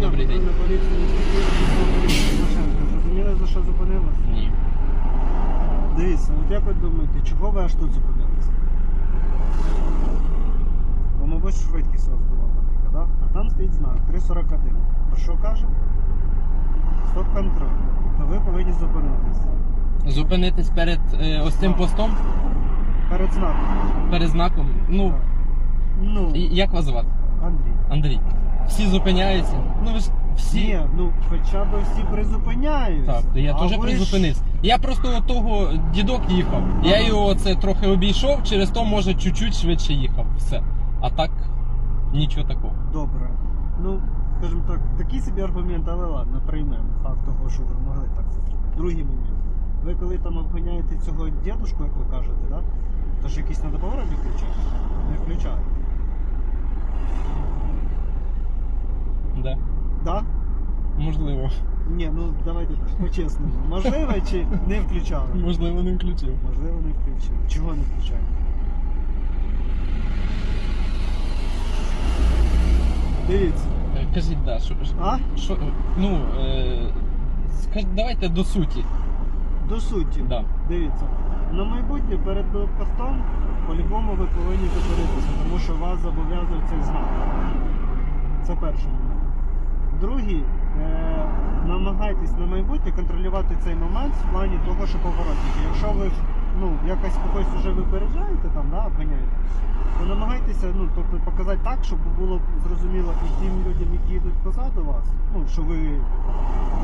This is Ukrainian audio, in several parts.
Добрий день. Зрозуміли, за що зупинилися? Ні. Дивіться, от як ви думаєте, чого ви аж тут зупинилися? Бо, мабуть, швидкість у вас була велика, так? а там стоїть знак 341. Про що каже? Стоп контроль. То ви повинні зупинитися. Зупинитись перед е, ось цим постом, Перед знаком. перед знаком. Ну, Так. Ну, і- як вас звати? Андрій. Андрій. Всі зупиняються. Ну ви ж всі. Ні, ну хоча б всі призупиняються. Так, я А теж ви ж- призупинився. Я просто от того дідок їхав. Я його це трохи обійшов, через то може чуть-чуть швидше їхав. Все. А так нічого такого. Добре. Ну, скажімо так, такий собі аргумент, але ладно, приймемо факт того, що ви могли так це зробити. Другий момент. Ви коли там обганяєте цього дідушку, як ви кажете, да? то ж якісь треба повороти включати? Не включаєте. Да. Можливо. Ні, ну давайте так, по-чесному. Можливо чи не включали? Можливо, не включив. Можливо, не включили. Чого не включаєте? Дивіться. Е, Кажіть, да, що, що- А? що ну, е, скаж, давайте до суті. До суті. Да. Дивіться, на майбутнє перед постом по-любому ви повинні зупинитися, тому що вас зобов'язує цей знак. Це перший момент. Другий, е, намагайтесь на майбутнє контролювати цей момент в плані того, що поворотники. Якщо ви ну, якось когось вже випереджаєте, там, да, обганяєте, то намагайтеся ну, тобто, показати так, щоб було зрозуміло і тим людям, які йдуть позаду вас, ну, що ви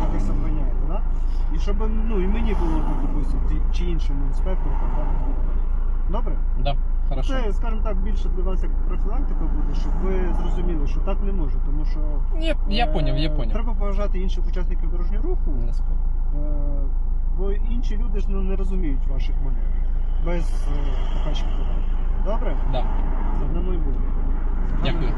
якось обганяєте, да? І щоб ну, і мені було, так, допустим, чи іншому інспектору було ходити. Добре? Да, хорошо. Це, скажімо так, більше для вас як профілактика буде, зрозуміли, що так не може, тому що Ні, я е, поняв, я поняв. Треба поважати інших учасників дорожнього руху, Не спорю. е, бо інші люди ж ну, не розуміють ваших маневрів без е, покачки. Добре? Да. На майбутнє. Дякую.